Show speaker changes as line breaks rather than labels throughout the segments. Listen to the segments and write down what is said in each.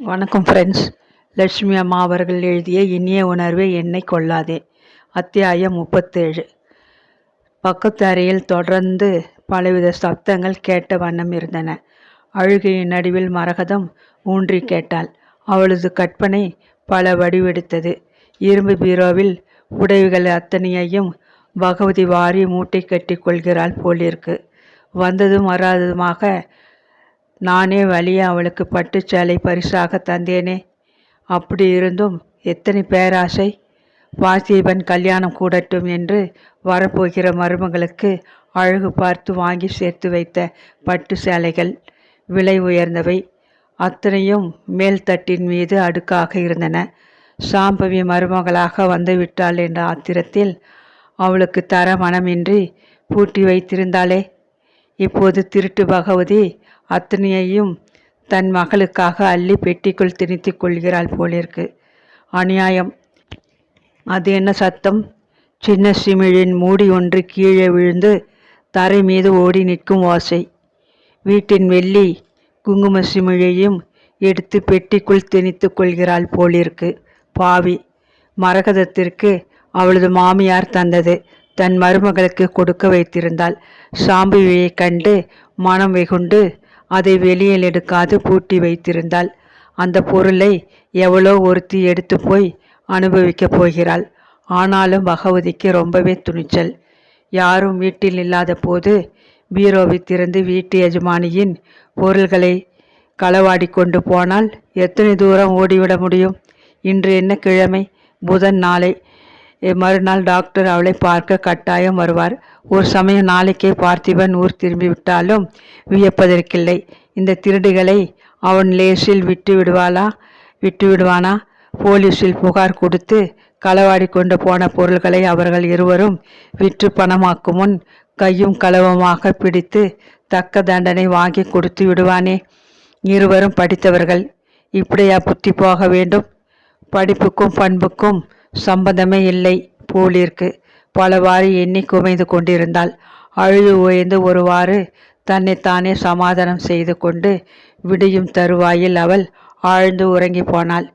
வணக்கம் ஃப்ரெண்ட்ஸ் லட்சுமி அம்மா அவர்கள் எழுதிய இனிய உணர்வை என்னை கொள்ளாதே. அத்தியாயம் முப்பத்தேழு. பக்கத்து அறையில் தொடர்ந்து பலவித சப்தங்கள் கேட்ட வண்ணம் இருந்தன. அழுகையின் நடுவில் மரகதம் ஊன்றி கேட்டாள். அவளது கற்பனை பல வடிவெடுத்தது. இரும்பு பீரோவில் உடைவுகள் அத்தனையையும் பகவதி வாரி மூட்டை கட்டி கொள்கிறாள் போலிருக்கு. வந்ததும் வராததுமாக நானே வழியே அவளுக்கு பட்டு சேலை பரிசாக தந்தேனே. அப்படி இருந்தும் எத்தனை பேராசை. வாசிபன் கல்யாணம் கூடட்டும் என்று வரப்போகிற மருமகளுக்கு அழகு பார்த்து வாங்கி சேர்த்து வைத்த பட்டு சேலைகள் விலை உயர்ந்தவை. அத்தனையும் மேல்தட்டின் மீது அடுக்காக இருந்தன. சாம்பவி மருமகளாக வந்துவிட்டாள் என்ற ஆத்திரத்தில் அவளுக்கு தர மனமின்றி பூட்டி வைத்திருந்தாளே. இப்போது திருட்டு பகவதி அத்தனையையும் தன் மகளுக்காக அள்ளி பெட்டிக்குள் திணித்து கொள்கிறாள் போலிருக்கு. அநியாயம். அது என்ன சத்தம்? சின்ன சிமிழின் மூடி ஒன்று கீழே விழுந்து தரை மீது ஓடி நிற்கும் ஓசை வீட்டின் வெள்ளி குங்கும சிமிழையும் எடுத்து பெட்டிக்குள் திணித்து கொள்கிறாள் போலிருக்கு. பாவி. மரகதத்திற்கு அவளது மாமியார் தந்தது. தன் மருமகளுக்கு கொடுக்க வைத்திருந்தாள். சாம்புவியைக் கண்டு மனம் வெகுண்டு அதை வெளியில் எடுக்காது பூட்டி வைத்திருந்தாள். அந்த பொருளை எவ்வளோ ஒருத்தி எடுத்து போய் அனுபவிக்கப் போகிறாள். ஆனாலும் பகவதிக்கு ரொம்பவே துணிச்சல். யாரும் வீட்டில் இல்லாத போது பீரோவை திறந்து வீட்டு எஜமானியின் பொருள்களை களவாடி கொண்டு போனால் எத்தனை தூரம் ஓடிவிட முடியும்? இன்று என்ன கிழமை? புதன் நாளை. மறுநாள் டாக்டர் அவளை பார்க்க கட்டாயம் வருவார். ஒரு சமயம் நாளைக்கே பார்த்திபன் ஊர் திரும்பி விட்டாலும் வியப்பதற்கில்லை. இந்த திருடுகளை அவன் லேசில் விட்டு விடுவாளா? விட்டு விடுவானா? போலீஸில் புகார் கொடுத்து களவாடி கொண்டு போன பொருள்களை அவர்கள் இருவரும் விற்று பணமாக்கும் முன் கையும் களவுமாக பிடித்து தக்க தண்டனை வாங்கி கொடுத்து விடுவானே? இருவரும் படித்தவர்கள். இப்படியா புத்தி போக வேண்டும்? படிப்புக்கும் பண்புக்கும் சம்பந்தமே இல்லை போலிருக்கு. பலவாறு எண்ணி குமைந்து கொண்டிருந்தாள். அழுது ஓய்ந்து ஒருவாறு தன்னைத்தானே சமாதானம் செய்து கொண்டு விடியும் தருவாயில் அவள் ஆழ்ந்து உறங்கி போனாள்.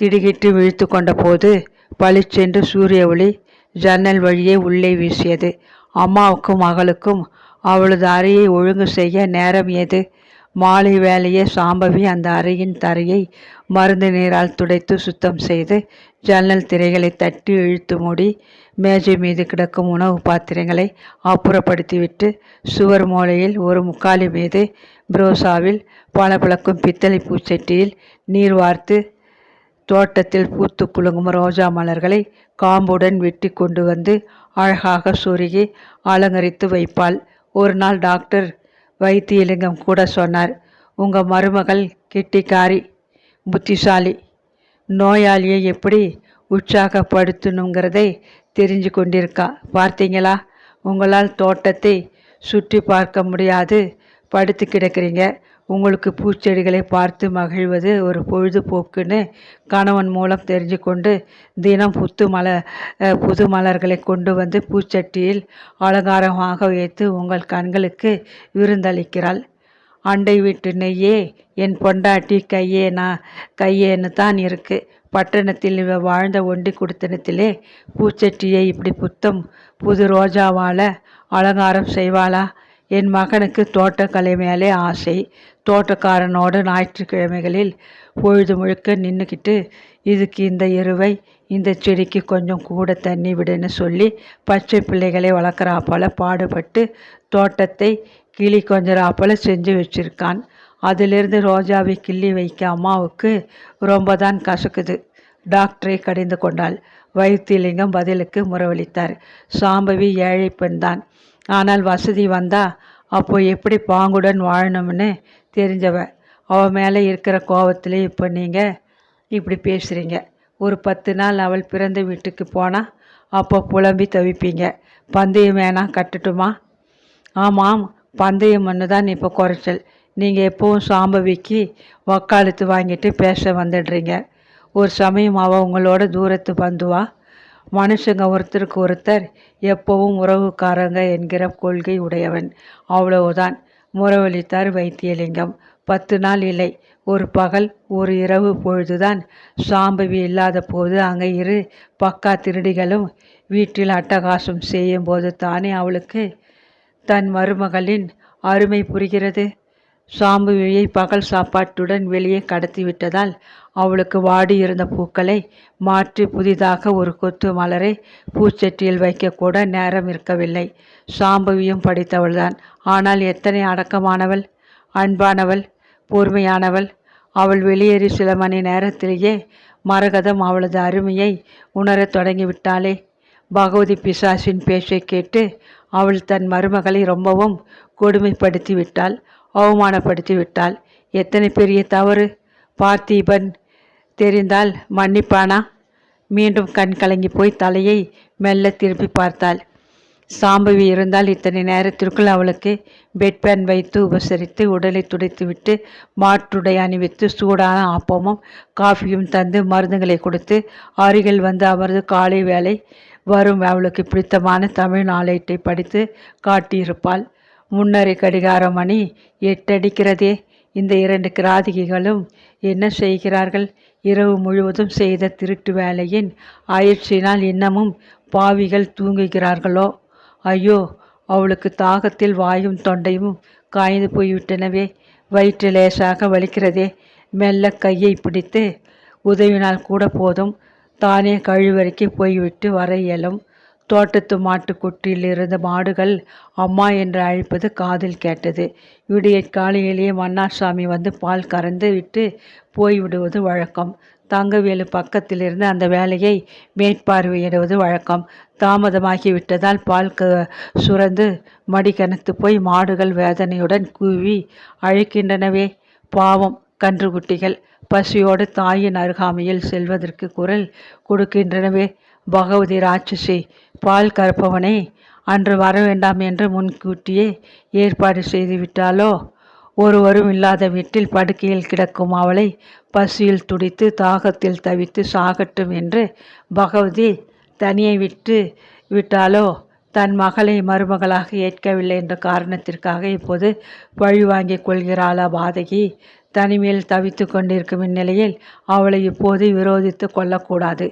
திடுகிட்டு விழித்து கொண்ட போது பளிச்சென்று சூரிய ஒளி ஜன்னல் வழியே உள்ளே வீசியது. அம்மாவுக்கும் மகளுக்கும் அவளது அறையை ஒழுங்கு செய்ய நேரம் ஏது? மாலை வேலையே சாம்பவி அந்த அறையின் தரையை மருந்து நீரால் துடைத்து சுத்தம் செய்து ஜன்னல் திரைகளை தட்டி இழுத்து மூடி மேஜை மீது கிடக்கும் உணவு பாத்திரங்களை அப்புறப்படுத்திவிட்டு சுவர் மூலையில் ஒரு முக்காலி மீது புரோசாவில் பளபளக்கும் பித்தளை பூச்சட்டியில் நீர் வார்த்து தோட்டத்தில் பூத்து குலுங்கும் ரோஜா மலர்களை காம்புடன் வெட்டி கொண்டு வந்து அழகாக சொருகி அலங்கரித்து வைப்பாள். ஒரு நாள் டாக்டர் வைத்தியலிங்கம் கூட சொன்னார் உங்கள் மருமகள் கெட்டிக்காரி புத்திசாலி. நோயாளியை எப்படி உற்சாகப்படுத்தணுங்கிறதை தெரிஞ்சு கொண்டிருக்கா? பார்த்தீங்களா? உங்களால் தோட்டத்தை சுற்றி பார்க்க முடியாது. படுத்து கிடக்கிறீங்க. உங்களுக்கு பூச்செடிகளை பார்த்து மகிழ்வது ஒரு பொழுதுபோக்குன்னு கணவன் மூலம் தெரிஞ்சு கொண்டு தினம் புத்து மலர் புது மலர்களை கொண்டு வந்து பூச்சட்டியில் அலங்காரமாக வைத்து உங்கள் கண்களுக்கு விருந்தளிக்கிறாள். அண்டை வீட்டு நெய்யே என் பொண்டாட்டி கையே நான் கையேன்னு தான் இருக்குது பட்டணத்தில் இவ வாழ்ந்த ஒண்டி குடித்தனத்திலே பூச்சட்டியை இப்படி புத்தம் புது ரோஜாவால் அலங்காரம் செய்வாளா? என் மகனுக்கு தோட்டக்கலை மேலே ஆசை. தோட்டக்காரனோடு ஞாயிற்றுக்கிழமைகளில் பொழுது முழுக்க நின்றுக்கிட்டு இதுக்கு இந்த எருவை இந்த செடிக்கு கொஞ்சம் கூட தண்ணி விடுன்னு சொல்லி பச்சை பிள்ளைகளை வளர்க்குறாப்போல பாடுபட்டு தோட்டத்தை கிளி கொஞ்சராப்போல செஞ்சு வச்சுருக்கான். அதிலிருந்து ரோஜாவை கிள்ளி வைக்க அம்மாவுக்கு ரொம்ப தான் கசக்குது. டாக்டரை கடிந்து கொண்டாள். வைத்தியலிங்கம் பதிலுக்கு முறவளித்தார் சாம்பவி ஏழை பெண்தான். ஆனால் வசதி வந்தா அப்போ எப்படி பாங்குடன் வாழணும்னு தெரிஞ்சவ. அவள் மேலே இருக்கிற கோபத்திலே இப்போ நீங்கள் இப்படி பேசுகிறீங்க ஒரு பத்து நாள் அவள் பிறந்த வீட்டுக்கு போனால் அப்போ புலம்பி தவிப்பீங்க. பந்தயம் வேணாம் கட்டட்டுமா? ஆமாம் பந்தயம் ஒன்று தான் இப்போ குறைச்சல். நீங்கள் எப்போவும் சாம்பவிக்கு வக்காலத்து வாங்கிட்டு பேச வந்துடுறீங்க. ஒரு சமயம் அவள் உங்களோட தூரத்து பந்துவா? மனுஷங்க ஒருத்தருக்கு ஒருத்தர் எப்போவும் உறவுக்காரங்க என்கிற கொள்கை உடையவன். அவ்வளவுதான். முறவழித்தார் வைத்தியலிங்கம். பத்து நாள் இல்லை. ஒரு பகல் ஒரு இரவு பொழுதுதான் சாம்பவி இல்லாத போது அங்கே இரு பக்கா திருடிகளும் வீட்டில் அட்டகாசம் செய்யும்போது தானே அவளுக்கு தன் மருமகளின் அருமை புரிகிறது? சாம்புவியை பகல் சாப்பாட்டுடன் வெளியே கடத்தி விட்டதால் அவளுக்கு வாடியிருந்த பூக்களை மாற்றி புதிதாக ஒரு கொத்து மலரை பூச்சட்டியில் வைக்கக்கூட நேரம் இருக்கவில்லை. சாம்புவியும் படித்தவள்தான். ஆனால் எத்தனை அடக்கமானவள் அன்பானவள் பொறுமையானவள். அவள் வெளியேறி சில மணி நேரத்திலேயே மரகதம் அவளது அருமையை உணரத் தொடங்கிவிட்டாளே. பகவதி பிசாசின் பேச்சை கேட்டு அவள் தன் மருமகளை ரொம்பவும் கொடுமைப்படுத்தி விட்டாள் அவமானப்படுத்தி விட்டாள் எத்தனை பெரிய தவறு. பார்த்திபன் தெரிந்தால் மன்னிப்பானா? மீண்டும் கண் கலங்கி போய் தலையை மெல்ல திருப்பி பார்த்தாள். சாம்பவி இருந்தால் இத்தனை நேரத்திற்குள் அவளுக்கு பெட்பேன் வைத்து உபசரித்து உடலை துடைத்துவிட்டு மாற்றுடை அணிவித்து சூடான ஆப்பமும் காஃபியும் தந்து மருந்துகளை கொடுத்து அருகில் வந்து அமர்ந்து காலை வேலை வரும் அவளுக்கு பிடித்தமான தமிழ் நாளேட்டை படித்து காட்டியிருப்பாள். முன்னரை கடிகார மணி எட்டடிக்கிறதே. இந்த இரண்டு கிராதிகைகளும் என்ன செய்கிறார்கள்? இரவு முழுவதும் செய்த திருட்டு வேலையின் ஆயிற்சினால் இன்னமும் பாவிகள் தூங்குகிறார்களோ? ஐயோ அவளுக்கு தாகத்தில் வாயும் தொண்டையும் காய்ந்து போய்விட்டனவே. வயிற்று லேசாக வலிக்கிறதே. மெல்ல கையை பிடித்து உதவினால் கூட போதும். தானே கழிவறைக்கு போய்விட்டு வர இயலும். தோட்டத்து மாட்டுக்குட்டியில் இருந்த மாடுகள் அம்மா என்று அழைப்பது காதில் கேட்டது. விடிய காலையிலேயே மன்னார்சாமி வந்து பால் கறந்து விட்டு போய்விடுவது வழக்கம். தங்கவேலு பக்கத்தில் இருந்து அந்த வேலையை மேற்பார்வையிடுவது வழக்கம். தாமதமாகி விட்டதால் பால் க சுரந்து மடிக்கணத்து போய் மாடுகள் வேதனையுடன் கூவி அழைக்கின்றனவே. பாவம் கன்றுக்குட்டிகள். பசியோடு தாயின் அருகாமையில் செல்வதற்கு குரல் கொடுக்கின்றனவே. பகவதி ராட்சசி பால் கறப்பவனை அன்று வர வேண்டாம் என்று முன்கூட்டியே ஏற்பாடு செய்துவிட்டாலோ ஒருவரும் இல்லாத வீட்டில் படுக்கையில் கிடக்கும் அவளை பசியில் துடித்து தாகத்தில் தவித்து சாகட்டும் என்று பகவதி தனியை விட்டு விட்டாலோ தன் மகளை மருமகளாக ஏற்கவில்லை என்ற காரணத்திற்காக இப்போது பழி வாங்கிக் கொள்கிறாளா பாதகி? தனிமையில் தவித்து கொண்டிருக்கும் இந்நிலையில் அவளை இப்போது விரோதித்து கொள்ளக்கூடாது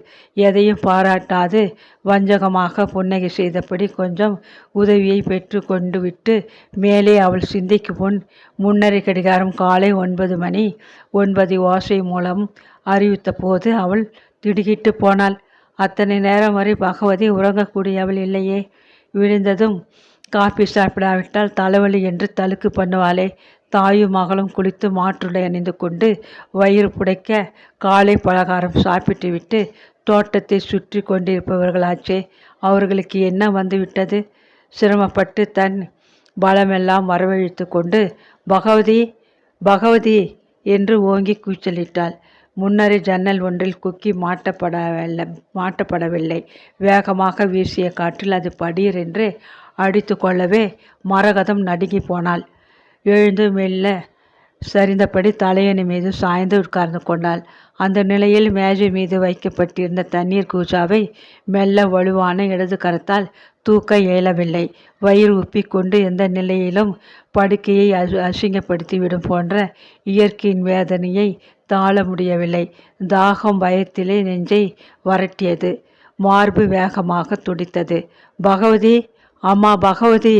எதையும் பாராட்டாது. வஞ்சகமாக புன்னகை செய்தபடி கொஞ்சம் உதவியை பெற்று கொண்டு விட்டு மேலே அவள் சிந்திக்கு முன் முன்னரை கடிகாரம் காலை ஒன்பது மணி ஒன்பது ஓசை மூலம் அறிவித்த போது அவள் திடுகிட்டு போனாள். அத்தனை நேரம் வரை பகவதி உறங்கக்கூடியவள் இல்லையே. விழுந்ததும் காஃபி சாப்பிடாவிட்டால் தலைவலி என்று தழுக்கு பண்ணுவாளே. தாயும் மகளும் குளித்து மாற்றுடை அணிந்து கொண்டு வயிறு புடைக்க காலை பலகாரம் சாப்பிட்டுவிட்டு தோட்டத்தை சுற்றி கொண்டிருப்பவர்களாச்சே அவர்களுக்கு என்ன வந்துவிட்டது? சிரமப்பட்டு தன் பலமெல்லாம் வரவழைத்து கொண்டு பகவதி பகவதி என்று ஓங்கி கூச்சலிட்டாள். முன்னரே ஜன்னல் ஒன்றில் குக்கி மாட்டப்படவில்லை மாட்டப்படவில்லை. வேகமாக வீசிய காற்றில் அது படீர் என்று அடித்து கொள்ளவே மரகதம் நடுங்கி போனாள். எழுந்து மெல்ல சரிந்தபடி தலையணி மீது சாய்ந்து உட்கார்ந்து கொண்டாள். அந்த நிலையில் மேஜை மீது வைக்கப்பட்டிருந்த தண்ணீர் கூஜாவை மெல்ல வலுவான இடது கரத்தால் தூக்க இயலவில்லை. வயிறு உப்பிக்கொண்டு எந்த நிலையிலும் படுக்கையை அசு அசிங்கப்படுத்திவிடும் போன்ற இயற்கையின் வேதனையை தாழ முடியவில்லை. தாகம் பயத்திலே நெஞ்சை வரட்டியது. மார்பு வேகமாக துடித்தது. பகவதி அம்மா பகவதி!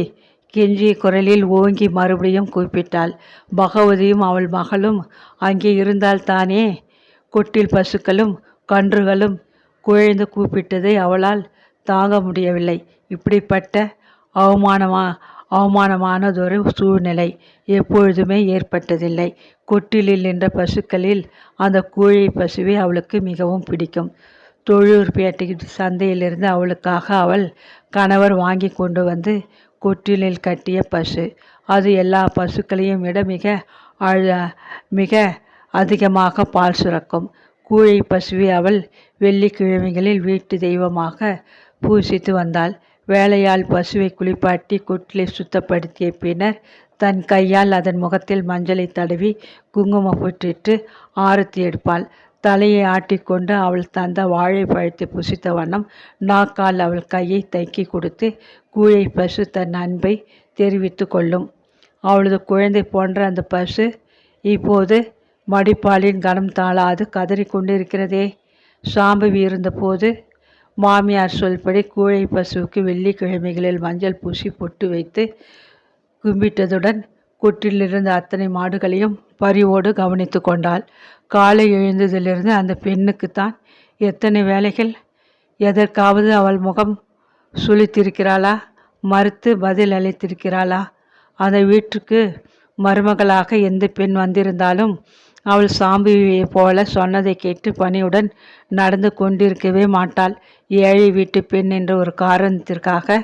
கெஞ்சிய குரலில் ஓங்கி மறுபடியும் கூப்பிட்டாள். பகவதியும் அவள் மகளும் அங்கே இருந்தால் தானே? கொட்டில் பசுக்களும் கன்றுகளும் குழைந்து கூப்பிட்டதை அவளால் தாங்க முடியவில்லை. இப்படிப்பட்ட அவமானமா அவமானமானதொரு சூழ்நிலை எப்பொழுதுமே ஏற்பட்டதில்லை. கொட்டிலில் நின்ற பசுக்களில் அந்த கூழை பசுவை அவளுக்கு மிகவும் பிடிக்கும். தொழூர்பேட்டை சந்தையிலிருந்து அவளுக்காக அவள் கணவர் வாங்கி கொண்டு வந்து கொட்டிலில் கட்டிய பசு. அது எல்லா பசுக்களையும் விட மிக அழ மிக அதிகமாக பால் சுரக்கும். கூழை பசுவை அவள் வெள்ளிக்கிழமைகளில் வீட்டு தெய்வமாக பூசித்து வந்தாள். வேலையால் பசுவை குளிப்பாட்டி குட்டிலை சுத்தப்படுத்திய பின்னர் தன் கையால் அதன் முகத்தில் மஞ்சளை தடவி குங்குமம் புற்றிட்டு ஆரத்தி எடுப்பாள். தலையை ஆட்டிக்கொண்டு அவள் தந்த வாழைப்பழத்தை புசித்த வண்ணம் நாக்கால் அவள் கையை தைக்கி கொடுத்து கூழை பசு தன் அன்பை தெரிவித்து கொள்ளும். அவளது குழந்தை போன்ற அந்த பசு இப்போது மடிப்பாலின் கனம் தாளாது கதறி கொண்டிருக்கிறதே. சாம்பவி இருந்தபோது மாமியார் சொல்படி கூழை பசுவுக்கு வெள்ளிக்கிழமைகளில் மஞ்சள் பூசி பொட்டு வைத்து கும்பிட்டதுடன் கூட்டிலிருந்த அத்தனை மாடுகளையும் பரிவோடு கவனித்து கொண்டாள். காலை எழுந்ததிலிருந்து அந்த பெண்ணுக்குத்தான் எத்தனை வேலைகள்? எதற்காவது அவள் முகம் சுளித்திருக்கிறாளா மறுத்து பதில் அளித்திருக்கிறாளா? அந்த வீட்டுக்கு மருமகளாக எந்த பெண் வந்திருந்தாலும் அவள் சாம்பியை போல சொன்னதை கேட்டு பணியுடன் நடந்து கொண்டிருக்கவே மாட்டாள். ஏழை வீட்டு பெண் என்ற ஒரு காரணத்திற்காக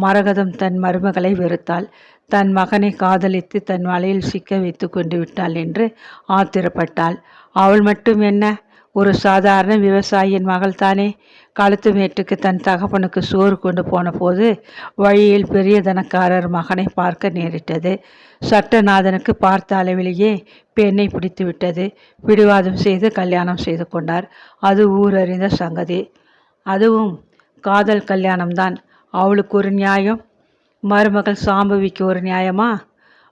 மரகதம் தன் மருமகளை வெறுத்தாள். தன் மகனை காதலித்து தன் வலையில் சிக்க வைத்து கொண்டு விட்டாள் என்று ஆத்திரப்பட்டாள். அவள் மட்டும் என்ன? ஒரு சாதாரண விவசாயியின் மகள் தானே களத்து மேட்டுக்கு தன் தகப்பனுக்கு சோறு கொண்டு போன போது வழியில் பெரிய தனக்காரர் மகனை பார்க்க நேரிட்டது. சட்டநாதனுக்கு பார்த்த அளவிலேயே பெண்ணை பிடித்து விட்டது. பிடிவாதம் செய்து கல்யாணம் செய்து கொண்டார். அது ஊரறிந்த சங்கதி. அதுவும் காதல் கல்யாணம்தான். அவளுக்கு ஒரு நியாயம். மருமகள் சாம்பவிக்கு ஒரு நியாயமா?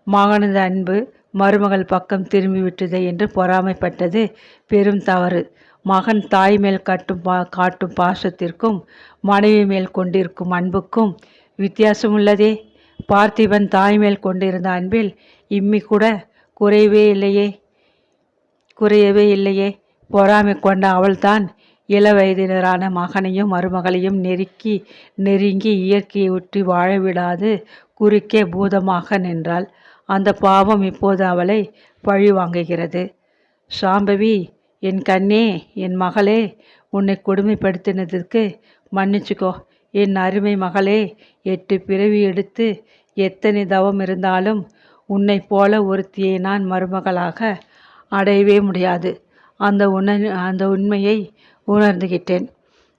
மகனது அன்பு. மருமகள் பக்கம் திரும்பிவிட்டதே என்று பொறாமைப்பட்டது பெரும் தவறு. மகன் தாய் மேல் கட்டும் பா காட்டும் பாசத்திற்கும் மனைவி மேல் கொண்டிருக்கும் அன்புக்கும் வித்தியாசம் உள்ளதே பார்த்திபன் தாய் மேல் கொண்டிருந்த அன்பில் இம்மி கூட குறையவே இல்லையே குறையவே இல்லையே. பொறாமை கொண்ட அவள்தான் இள வயதினரான மகனையும் மருமகளையும் நெருக்கி நெருங்கி இயற்கையை ஒட்டி வாழ விடாது குறுக்கே பூதமாக நின்றாள். அந்த பாவம் இப்போது அவளை பழி வாங்குகிறது. சாம்பவி என் கண்ணே என் மகளே உன்னை கொடுமைப்படுத்தினதுக்கு மன்னிச்சுக்கோ. என் அருமை மகளே எட்டு பிறவி எடுத்து எத்தனை தவம் இருந்தாலும் உன்னை போல ஒருத்தியை நான் மருமகளாக அடையவே முடியாது. அந்த உண அந்த உண்மையை உணர்ந்துகிட்டேன்.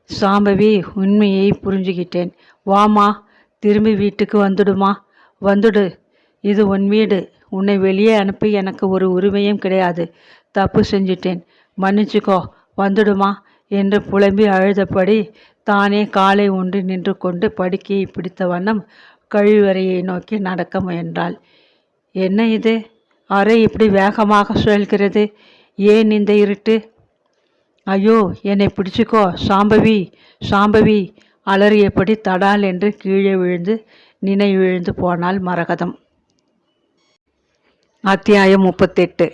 சாம்பவி உண்மையை புரிஞ்சுக்கிட்டேன் வாமா திரும்பி வீட்டுக்கு வந்துடுமா? வந்துடு. இது உன் வீடு. உன்னை வெளியே அனுப்பி எனக்கு ஒரு உரிமையும் கிடையாது. தப்பு செஞ்சிட்டேன். மன்னிச்சுக்கோ. வந்துடுமா? என்று புலம்பி அழுதபடி தானே காலை ஒன்று நின்று கொண்டு படுக்கையை பிடித்த வண்ணம் கழிவறையை நோக்கி நடக்க முயன்றாள். என்ன இது? அறை இப்படி வேகமாக சுழல்கிறது. ஏன் இந்த இருட்டு? ஐயோ என்னை பிடிச்சிக்கோ. சாம்பவி சாம்பவி. அலறியபடி தடால் என்று கீழே விழுந்து நினை விழுந்து போனாள் மரகதம். அத்தியாயம் முப்பத்தெட்டு.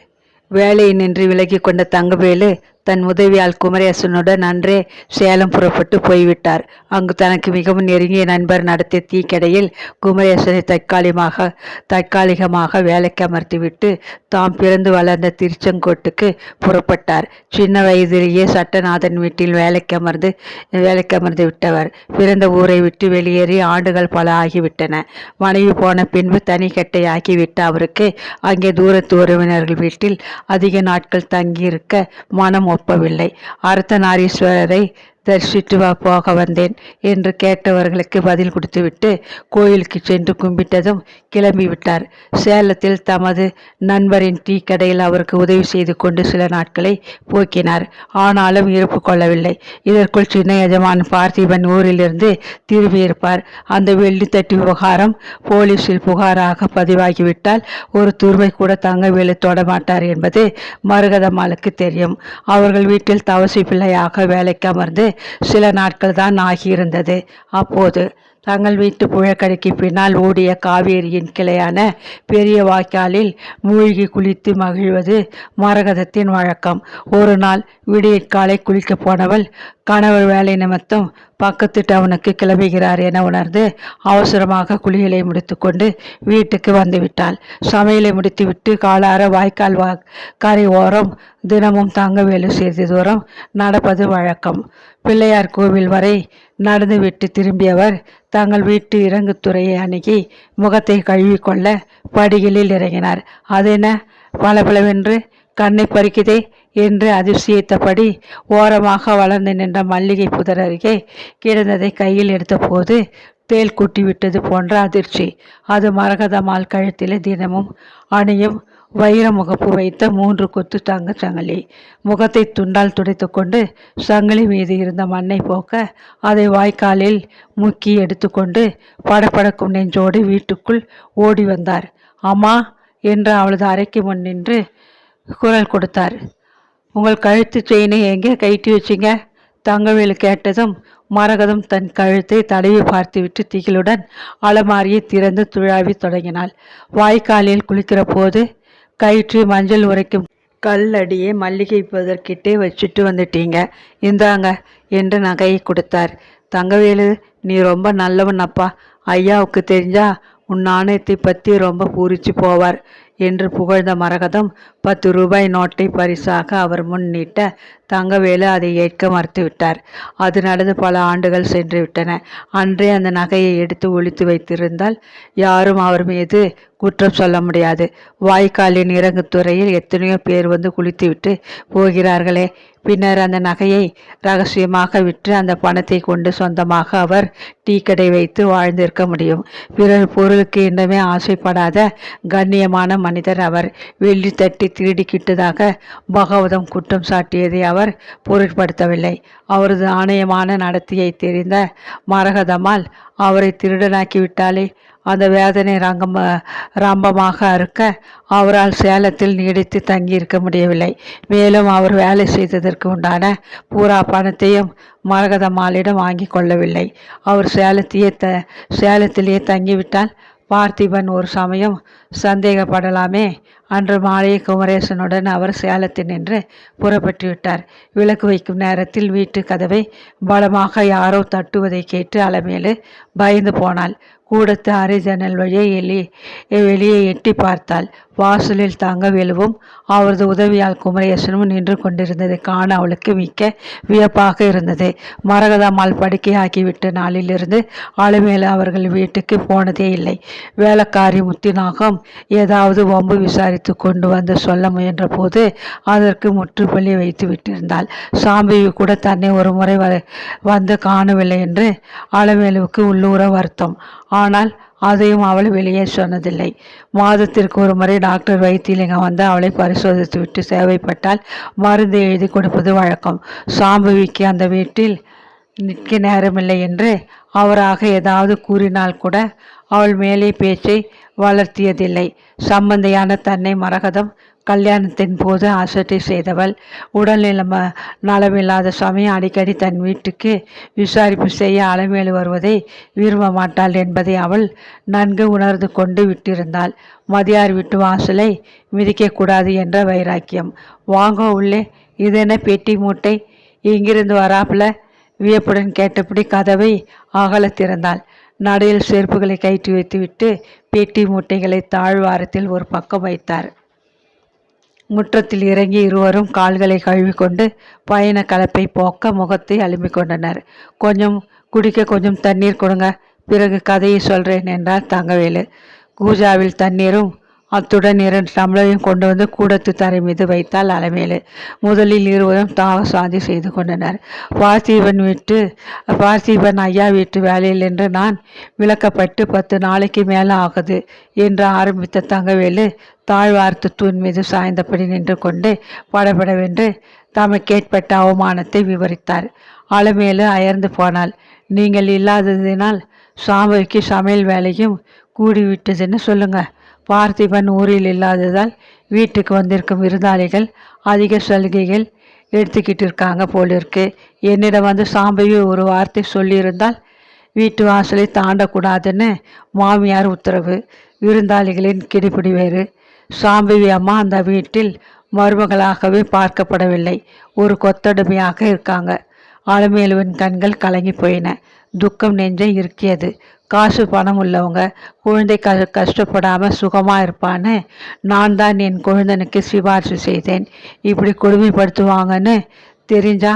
வேலையை நின்று விலகி கொண்ட தங்கவேலு தன் உதவியால் குமரேசனுடன் அன்றே சேலம் புறப்பட்டு போய்விட்டார். அங்கு தனக்கு மிகவும் நெருங்கிய நண்பர் நடத்திய தீக்கடையில் குமரேசனை தற்காலிகமாக தற்காலிகமாக வேலைக்கு அமர்த்திவிட்டு தாம் பிறந்து வளர்ந்த திருச்செங்கோட்டுக்கு புறப்பட்டார். சின்ன வயதிலேயே சட்டநாதன் வீட்டில் வேலைக்கு அமர்ந்து வேலைக்கு அமர்ந்து விட்டவர். பிறந்த ஊரை விட்டு வெளியேறி ஆண்டுகள் பல ஆகிவிட்டன. மனைவி போன பின்பு தனி கட்டையாகிவிட்ட அவருக்கு அங்கே தூரத்து உறவினர்கள் வீட்டில் அதிக நாட்கள் தங்கியிருக்க மனம் ஒப்பவில்லை. அர்த்தநாரீஸ்வரரை தரிசித்து வா போக வந்தேன் என்று கேட்டவர்களுக்கு பதில் கொடுத்துவிட்டு கோயிலுக்கு சென்று கும்பிட்டதும் கிளம்பிவிட்டார் சேலத்தில் தமது நண்பரின் டீ கடையில் அவருக்கு உதவி செய்து கொண்டு சில நாட்களை போக்கினார். ஆனாலும் இருப்பு கொள்ளவில்லை. இதற்குள் சின்ன எஜமான் பார்த்திபன் ஊரிலிருந்து திரும்பியிருப்பார் அந்த வெள்ளித்தட்டு விவகாரம் போலீஸில் புகாராக பதிவாகிவிட்டால் ஒரு துருவை கூட தங்கவேலு தொடமாட்டார் என்பது மருகதம்மாளுக்கு தெரியும். அவர்கள் வீட்டில் தவசி பிள்ளையாக வேலைக்கு அமர்ந்து சில நாட்கள் தான் ஆகியிருந்தது. அப்போது தங்கள் வீட்டு புழக்கடைக்கு பின்னால் ஓடிய காவேரியின் கிளையான பெரிய வாய்க்காலில் மூழ்கி குளித்து மகிழ்வது மரகதத்தின் வழக்கம். ஒரு நாள் விடியற்காலை குளிக்கப் போனவள் கணவர் வேலை நிமித்தம் பக்கத்து டவுனுக்கு கிளம்புகிறார் என உணர்ந்து அவசரமாக குளியலை முடித்துக்கொண்டு வீட்டுக்கு வந்துவிட்டாள். சமையலை முடித்துவிட்டு காலார வாய்க்கால் வா கரை ஓரம் தினமும் தங்க வேலை சிறிது தூரம் நடப்பது வழக்கம். பிள்ளையார் கோவில் வரை நடந்துவிட்டு திரும்பியவர் தங்கள் வீட்டு இறங்குத்துறையை அணுகி முகத்தை கழுவிக்கொள்ள படிகளில் இறங்கினார். அதென பளபளவென்று கண்ணை பறிக்குதே என்று அதிர்ச்சியத்தபடி ஓரமாக வளர்ந்து நின்ற மல்லிகை புதர் அருகே கிடந்ததை கையில் எடுத்தபோது தேல் கூட்டி விட்டது போன்ற அதிர்ச்சி. அது மரகதமால் கழுத்திலே தினமும் அணியும் வைர முகப்பு வைத்த மூன்று கொத்து தங்க சங்கிலி முகத்தை துண்டால் துடைத்து கொண்டு சங்கிலி மீது இருந்த மண்ணை போக்க அதை வாய்க்காலில் முக்கி எடுத்துக்கொண்டு படப்படக்கும் நெஞ்சோடு வீட்டுக்குள் ஓடி வந்தார். அம்மா என்று அவளது அறைக்கு முன் நின்று குரல் கொடுத்தார். உங்கள் கழுத்து செயினை எங்கே கைட்டி வச்சிங்க? தங்கவேலு கேட்டதும் மரகதம் தன் கழுத்தை தடவி பார்த்துவிட்டு திகிலுடன் அலமாரியை திறந்து துழாவி தொடங்கினாள். வாய்க்காலில் குளிக்கிற போது கயிற்று மஞ்சள் உரைக்கும் கல்லடியே மல்லிகை புதர்கிட்டே வச்சுட்டு வந்துட்டீங்க. இந்தாங்க என்று நகையை கொடுத்தார். தங்கவேலு நீ ரொம்ப நல்லவன் அப்பா ஐயாவுக்கு தெரிஞ்சா உன் நாணயத்தை பற்றி ரொம்ப பூரிச்சு போவார் என்று புகழ்ந்த மரகதம் பத்து ரூபாய் நோட்டை பரிசாக அவர் முன் நீட்ட தங்கவேலு அதை ஏற்க மறுத்துவிட்டார். அது நடந்து பல ஆண்டுகள் சென்று விட்டன. அன்றே அந்த நகையை எடுத்து ஒழித்து வைத்திருந்தால் யாரும் அவர் மீது குற்றம் சொல்ல முடியாது. வாய்க்காலின் இறங்குத்துறையில் எத்தனையோ பேர் வந்து குளித்துவிட்டு போகிறார்களே. பின்னர் அந்த நகையை ரகசியமாக விற்று அந்த பணத்தை கொண்டு சொந்தமாக அவர் டீ கடை வைத்து வாழ்ந்திருக்க முடியும். பிறர் பொருளுக்கு இன்னமே ஆசைப்படாத கண்ணியமான மனிதர் அவர். வெள்ளி தட்டி திருடிக்கிட்டதாக பகவதம் குற்றம் சாட்டியதை அவர் பொருட்படுத்தவில்லை. அவரது ஆணையமான நடத்தியை தெரிந்த மரகதமால் அவரை திருடனாக்கிவிட்டாலே அந்த வேதனை ரங்கம் ரம்பமாக அறுக்க அவரால் சேலத்தில் நீடித்து தங்கியிருக்க முடியவில்லை. மேலும் அவர் வேலை செய்ததற்கு உண்டான பூரா பணத்தையும் மரகதமாலிடம் வாங்கி கொள்ளவில்லை. அவர் சேலத்தையே த சேலத்திலேயே தங்கிவிட்டால் பார்த்திபன் ஒரு சமயம் சந்தேகப்படலாமே? அன்று மாலை குமரேசனுடன் அவர் சேலத்தில் நின்று புறப்பட்டு விட்டார் விளக்கு வைக்கும் நேரத்தில் வீட்டு கதவை பலமாக யாரோ தட்டுவதை கேட்டு அலமேலு பயந்து போனாள். கூடத்து அரை ஜன்னல் வழியே எலி வெளியே எட்டி பார்த்தாள். வாசலில் தங்கவேலுவும் அவரது உதவியால் குமரேசனும் நின்று கொண்டிருந்ததை. காண அவளுக்கு மிக்க வியப்பாக இருந்தது. மரகதம்மாள் படுக்கையாக்கிவிட்ட நாளிலிருந்து அலுமேலு அவர்கள் வீட்டுக்கு போனதே இல்லை. வேலைக்காரி முத்தினாகம் ஏதாவது வம்பு விசாரித்து கொண்டு வந்து சொல்ல முயன்ற போது அதற்கு முற்றுப்புள்ளி வைத்து விட்டிருந்தாள். சாம்பி கூட தன்னை ஒரு முறை வந்து காணவில்லை என்று அலமேலுவுக்கு உள்ளூர வருத்தம். ஆனால் அதையும் அவள் வெளியே சொன்னதில்லை. மாதத்திற்கு ஒரு முறை டாக்டர் வைத்தியலிங்கம் வந்து அவளை பரிசோதித்து விட்டு சேவைப்பட்டால் மருந்து எழுதி கொடுப்பது வழக்கம். சாம்புவிக்கு அந்த வீட்டில் நிற்க நேரமில்லை என்று அவராக ஏதாவது கூறினால் கூட அவள் மேலே பேச்சை வளர்த்தியதில்லை. சம்பந்தையான தன்னை மரகதம் கல்யாணத்தின் போது அசட்டை செய்தவள். உடல்நிலம் நலமில்லாத சமயம் அடிக்கடி தன் வீட்டுக்கு விசாரிப்பு செய்ய அலமேலு வருவதை விரும்ப மாட்டாள் என்பதை அவள் நன்கு உணர்ந்து கொண்டு விட்டிருந்தாள். மதியார் விட்டு வாசலை மிதிக்கக்கூடாது என்ற வைராக்கியம். வாங்க உள்ளே இதென பெட்டி மூட்டை? இங்கிருந்து வராப்புல? வியப்புடன் கேட்டபடி கதவை அகலத்திறந்தாள் நடையில் செருப்புகளை கயிற்று வைத்துவிட்டு பெட்டி மூட்டைகளை தாழ்வாரத்தில் ஒரு பக்கம் வைத்தார். முற்றத்தில் இறங்கி இருவரும் கால்களை கழுவிக்கொண்டு பயண கலப்பை போக்க முகத்தை அலுமிக் கொண்டனர் கொஞ்சம் குடிக்க கொஞ்சம் தண்ணீர் கொடுங்க. பிறகு கதையை சொல்கிறேன் என்றார் தங்கவேலு. கூஜாவில் தண்ணீரும் அத்துடன் இரண்டு டம்ளரையும் கொண்டு வந்து கூடத்து தரை மீது வைத்தால் அலமேலு. முதலில் இருவரும் தாக சாந்தி செய்து கொண்டனர். பார்த்திபன் வீட்டு பார்த்திபன் ஐயா வீட்டு வேலையில் என்று நான் விளக்கப்பட்டு பத்து நாளைக்கு மேலே ஆகுது என்று ஆரம்பித்த தங்கவேலு தாழ்வார்த்து தூண் மீது சாய்ந்தபடி நின்று கொண்டு படபடவென்று தமக்கேற்பட்ட அவமானத்தை விவரித்தார். அலமேலு அயர்ந்து போனாள். நீங்கள் இல்லாததினால் சாமிக்கு சமையல் வேலையும் கூடிவிட்டதுன்னு சொல்லுங்கள் பார்த்திபன் ஊரில் இல்லாததால் வீட்டுக்கு வந்திருக்கும் விருந்தாளிகள் அதிக சலுகைகள் எடுத்துக்கிட்டு இருக்காங்க போலிருக்கு. என்னிடம் வந்து சாம்பவி ஒரு வார்த்தை சொல்லியிருந்தால் வீட்டு வாசலை தாண்டக்கூடாதுன்னு மாமியார் உத்தரவு. விருந்தாளிகளின் கிடிப்பிடி வேறு. சாம்பவி அம்மா அந்த வீட்டில் மருமகளாகவே பார்க்கப்படவில்லை. ஒரு கொத்தடுமையாக இருக்காங்க. ஆலமேலுவின் கண்கள் கலங்கி போயின. துக்கம் நெஞ்சை இருக்கியது காசு பணம் உள்ளவங்க. குழந்தை க கஷ்டப்படாமல் சுகமாக இருப்பான்னு நான் தான் என் குழந்தனுக்கு சிபாரிசு செய்தேன். இப்படி கொடுமைப்படுத்துவாங்கன்னு தெரிஞ்சா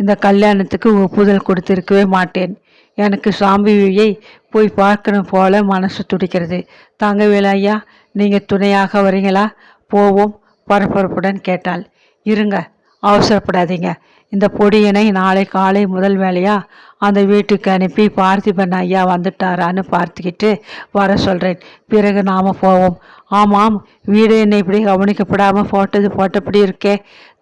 இந்த கல்யாணத்துக்கு ஒப்புதல் கொடுத்திருக்கவே மாட்டேன். எனக்கு சாம்பிவியை போய் பார்க்கணும் போல மனசு துடிக்கிறது. தங்கவேலு ஐயா நீங்கள் துணையாக வரீங்களா? போவோம் பரபரப்புடன் கேட்டாள். இருங்க அவசரப்படாதீங்க. இந்த பொடியனை நாளை காலை முதல் வேலையாக அந்த வீட்டுக்கு அனுப்பி பார்த்திபன் ஐயா வந்துட்டாரான்னு பார்த்துக்கிட்டு வர சொல்கிறேன் பிறகு நாம் போவோம். ஆமாம் வீடு என்னை இப்படி கவனிக்கப்படாமல் போட்டது போட்டபடி இருக்கே.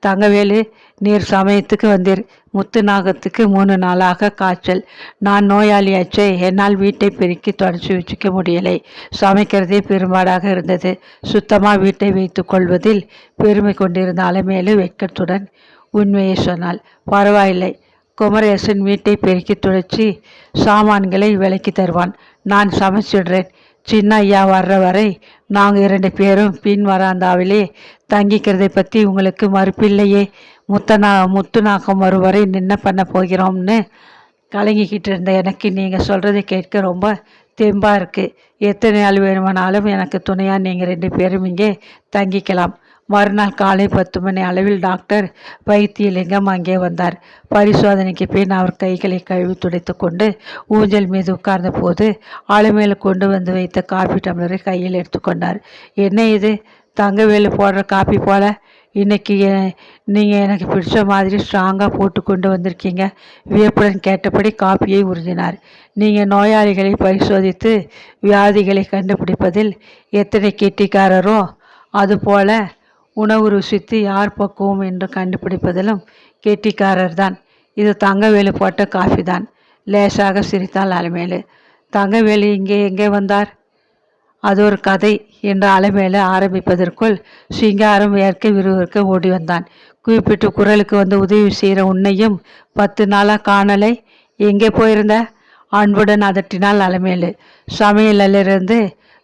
தங்கவேலு நீர் சமயத்துக்கு வந்தீர். முத்து நாகத்துக்கு மூணு நாளாக காய்ச்சல். நான் நோயாளியாச்சே என்னால் வீட்டை பெருக்கி தொடச்சி வச்சுக்க முடியலை. சமைக்கிறதே பெரும்பாடாக இருந்தது. சுத்தமாக வீட்டை வைத்து கொள்வதில் பெருமை கொண்டிருந்த அலமேலு வெட்கத்துடன் உண்மையை சொன்னாள். பரவாயில்லை. குமரேசன் வீட்டை பெருக்கி துடைச்சி சாமான்களை விலக்கி தருவான். நான் சமைச்சிடுறேன். சின்ன ஐயா வர்ற வரை நாங்கள் இரண்டு பேரும் பின் வராந்தாவிலே தங்கிக்கிறதை பற்றி உங்களுக்கு மறுப்பில்லையே. முத்தனா முத்துநாக்கம் வரும் வரை நின்ன பண்ண போகிறோம்னு கலங்கிக்கிட்டு இருந்த எனக்கு நீங்கள் சொல்கிறத கேட்க ரொம்ப தெம்பாக இருக்குது எத்தனை நாள் வேணுமானாலும் எனக்கு துணையாக நீங்கள் ரெண்டு பேரும் இங்கே தங்கிக்கலாம். மறுநாள் காலை பத்து மணி அளவில் டாக்டர் வைத்தியலிங்கம் அங்கே வந்தார். பரிசோதனைக்கு பின் அவர் கைகளை கழுவி துடைத்து கொண்டு ஊஞ்சல் மீது உட்கார்ந்த போது ஆளுமையில் கொண்டு வந்து வைத்த காபி டம்ளரை கையில் எடுத்துக்கொண்டார் என்ன இது? தங்கவேலு போடுற காப்பி போல? இன்னைக்கு நீங்கள் எனக்கு பிடிச்ச மாதிரி ஸ்ட்ராங்காக போட்டு கொண்டு வந்திருக்கீங்க. வியப்புடன் கேட்டபடி காப்பியை உறிஞ்சினார். நீங்கள் நோயாளிகளை பரிசோதித்து வியாதிகளை கண்டுபிடிப்பதில் எத்தனை கெட்டிக்காரரோ? அதுபோல் உணவு ருசித்து யார் பக்குவம் என்று கண்டுபிடிப்பதிலும் கெட்டிக்காரர் தான் இது தங்கவேலு போட்ட காஃபி தான் லேசாக சிரித்தாள் அலமேலு. தங்கவேலு இங்கே எங்கே வந்தார்? அது ஒரு கதை என்ற அலைமேல ஆரம்பிப்பதற்குள் சிங்காரம் ஏற்க விறுவிற்க ஓடி வந்தான். குறிப்பிட்டு குரலுக்கு வந்து உதவி செய்கிற உன்னையும் பத்து நாளாக காணலை. எங்கே போயிருந்த? அன்புடன் அதட்டினால் அலமேலு. சமையலிருந்து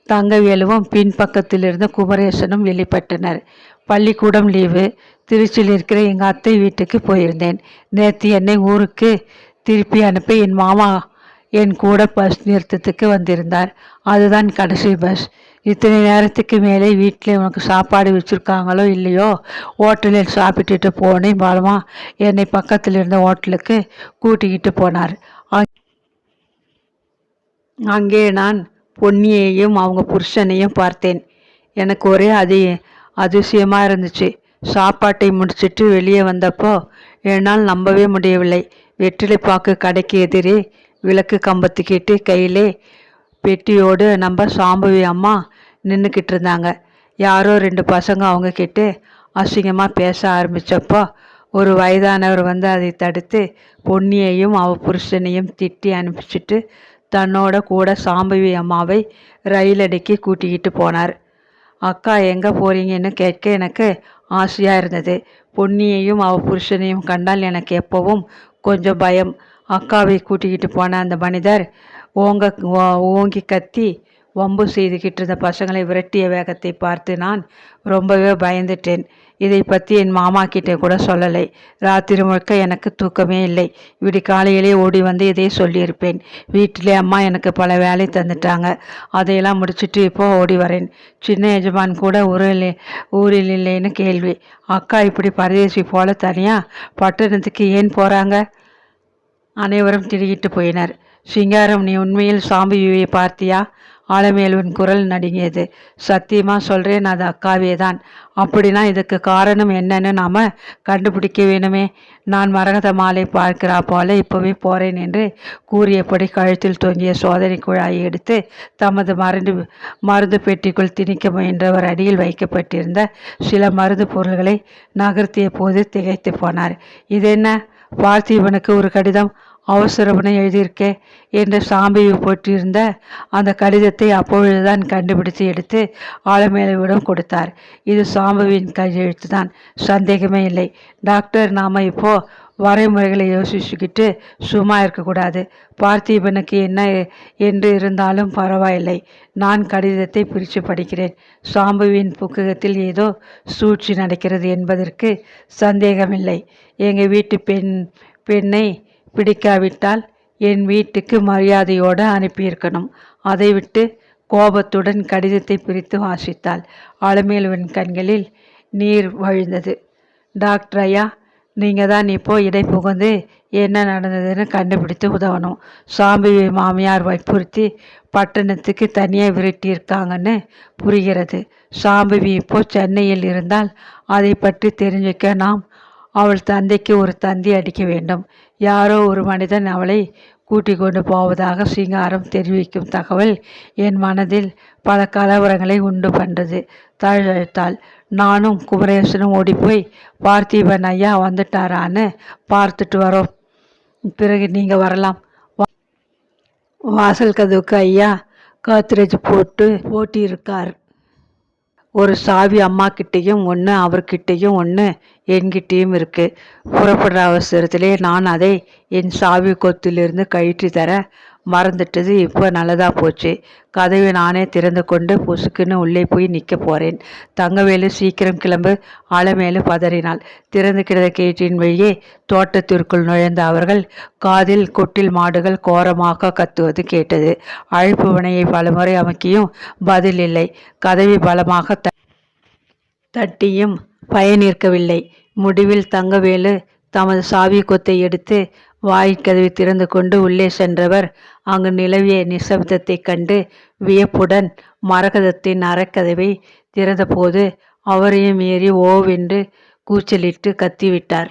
தங்கவேலுவும் பின்பக்கத்திலிருந்து குமரேசனும் வெளிப்பட்டனர். பள்ளிக்கூடம் லீவு திருச்சியில் இருக்கிற எங்கள் அத்தை வீட்டுக்கு போயிருந்தேன். நேற்று என்னை ஊருக்கு திருப்பி அனுப்பி என் மாமா என் கூட பஸ் நிறுத்தத்துக்கு வந்திருந்தார். அதுதான் கடைசி பஸ் இத்தனை நேரத்துக்கு மேலே வீட்டில் உனக்கு சாப்பாடு வச்சுருக்காங்களோ இல்லையோ ஹோட்டலில் சாப்பிட்டுட்டு போனேன் பலமா என்னை பக்கத்தில் இருந்த ஹோட்டலுக்கு கூட்டிக்கிட்டு போனார். அங்கே நான் பொன்னியையும் அவங்க புருஷனையும் பார்த்தேன். எனக்கு ஒரே அது அதிசயமாக இருந்துச்சு. சாப்பாட்டை முடிச்சிட்டு வெளியே வந்தப்போ என்னால் நம்பவே முடியவில்லை. வெற்றிலைப்பாக்கு கடைக்கு எதிரே விளக்கு கம்பத்துக்கிட்டு கையிலே பெட்டியோடு நம்ம சாம்பவி அம்மா நின்றுக்கிட்டு இருந்தாங்க. யாரோ ரெண்டு பசங்க அவங்க அசிங்கமாக பேச ஆரம்பித்தப்போ ஒரு வயதானவர் வந்து அதை தடுத்து பொன்னியையும் அவ புருஷனையும் திட்டி அனுப்பிச்சிட்டு தன்னோட கூட சாம்பவி அம்மாவை ரயில் அடிக்கி கூட்டிக்கிட்டு போனார். அக்கா எங்கே போகிறீங்கன்னு கேட்க எனக்கு ஆசையாக இருந்தது. பொன்னியையும் அவள் புருஷனையும் கண்டால் எனக்கு எப்போவும் கொஞ்சம் பயம். அக்காவை கூட்டிக்கிட்டு போன அந்த மனிதர் ஓங்க ஓங்கி கத்தி வம்பு செய்துக்கிட்டு இருந்த பசங்களை விரட்டிய வேகத்தை பார்த்து நான் ரொம்பவே பயந்துட்டேன். இதை பற்றி என் மாமா கிட்டே கூட சொல்லலை. ராத்திரி முழுக்க எனக்கு தூக்கமே இல்லை. இப்படி காலையிலே ஓடி வந்து இதை சொல்லியிருப்பேன். வீட்டிலே அம்மா எனக்கு பல வேலை தந்துட்டாங்க. அதையெல்லாம் முடிச்சுட்டு இப்போ ஓடி வரேன். சின்ன எஜமான் கூட ஊரில் ஊரில் இல்லைன்னு கேள்வி. அக்கா இப்படி பரதேசி போல தனியாக பட்டணத்துக்கு ஏன் போகிறாங்க அனைவரும் திடுகிட்டு போயினர். சிங்காரம் நீ உண்மையில் சாம்பியை பார்த்தியா? ஆலமேலுவின் குரல் நடுங்கியது. சத்தியமா சொல்றேன் அது அக்காவே தான் அப்படின்னா இதுக்கு காரணம் என்னன்னு நாம கண்டுபிடிக்க வேணுமே. நான் மரகத மாலை பார்க்கிறா போல இப்போவே போறேன் என்று கூறியபடி கழுத்தில் தொங்கிய சோதனை குழாயை எடுத்து தமது மருந்து மருந்து பெட்டிக்குள் திணிக்க முயன்றவர் அடியில் வைக்கப்பட்டிருந்த சில மருந்து பொருள்களை நகர்த்திய போது திகைத்து போனார். இது என்ன பார்த்திபனுக்கு ஒரு கடிதம். அவசரம்னு எழுதியிருக்கே என்று சாம்பியை போட்டிருந்த அந்த கடிதத்தை அப்பொழுதுதான் கண்டுபிடித்து எடுத்து ஆலமேலுவிடம் கொடுத்தார். இது சாம்புவின் கையெழுத்து தான் சந்தேகமே இல்லை. டாக்டர் நாம் இப்போ வரைமுறைகளை யோசிச்சுக்கிட்டு சும்மா இருக்கக்கூடாது. பார்த்திபனுக்கு என்ன என்று இருந்தாலும் பரவாயில்லை. நான் கடிதத்தை பிரித்து படிக்கிறேன். சாம்புவின் புக்ககத்தில் ஏதோ சூழ்ச்சி நடக்கிறது என்பதற்கு சந்தேகமில்லை. எங்கள் வீட்டு பெண் பெண்ணை பிடிக்காவிட்டால் என் வீட்டுக்கு மரியாதையோடு அனுப்பியிருக்கணும். அதை விட்டு கோபத்துடன் கடிதத்தை பிரித்து வாசித்தாள். அலமேலுவின் கண்களில் நீர் வழிந்தது. டாக்டர் ஐயா நீங்கள் தான் இப்போ இடை புகுந்து என்ன நடந்ததுன்னு கண்டுபிடித்து உதவணும். சாம்பி மாமியார் வற்புறுத்தி பட்டணத்துக்கு தனியாக விரட்டியிருக்காங்கன்னு புரிகிறது. சாம்பவி இப்போ சென்னையில் இருந்தால் அதை பற்றி தெரிஞ்சுக்க நாம் அவள் தந்தைக்கு ஒரு தந்தி அடிக்க வேண்டும். யாரோ ஒரு மனிதன் அவளை கூட்டிக் கொண்டு போவதாக சிங்காரம் தெரிவிக்கும் தகவல் என் மனதில் பல கலவரங்களை உண்டு பண்ணுறது தழுத்தாள் நானும் குமரேசனும் ஓடிப்போய் பார்த்திபன் ஐயா வந்துட்டாரான்னு பார்த்துட்டு வரோம். பிறகு நீங்கள் வரலாம். வா- வாசல் கதவுக்கு ஐயா காத்திரேஜ் போட்டு போட்டியிருக்கார் ஒரு சாவி அம்மா கிட்டேயும் ஒன்று அவர்கிட்டேயும் ஒன்று என்கிட்டேயும் இருக்குது புறப்படுற அவசரத்திலே நான் அதை என் சாவி கொத்திலிருந்து கழற்றி தர மறந்துட்டது. இப்போ நல்லதாக போச்சு. கதவை நானே திறந்து கொண்டு பொசுக்குன்னு உள்ளே போய் நிற்க போகிறேன் தங்கவேலு சீக்கிரம் கிளம்பு. அலமேலு பதறினாள். திறந்து கிடந்த கேட்டின் வழியே தோட்டத்திற்குள் நுழைந்த அவர்கள் காதில் கொட்டில் மாடுகள் கோரமாக கத்துவது கேட்டது. அழைப்பு வினையை பலமுறை அமைக்கியும் பதில் இல்லை. கதவை பலமாக த- தட்டியும் பயனிருக்கவில்லை முடிவில் தங்கவேலு தமது சாவி கொத்தை எடுத்து வாய்க்கதவை திறந்து கொண்டு உள்ளே சென்றவர். அங்கு நிலவிய நிசப்தத்தைக் கண்டு வியப்புடன் மரகதத்தின் அறக்கதவை திறந்தபோது அவரையும் மீறி ஓவென்று கூச்சலிட்டு கத்திவிட்டார்.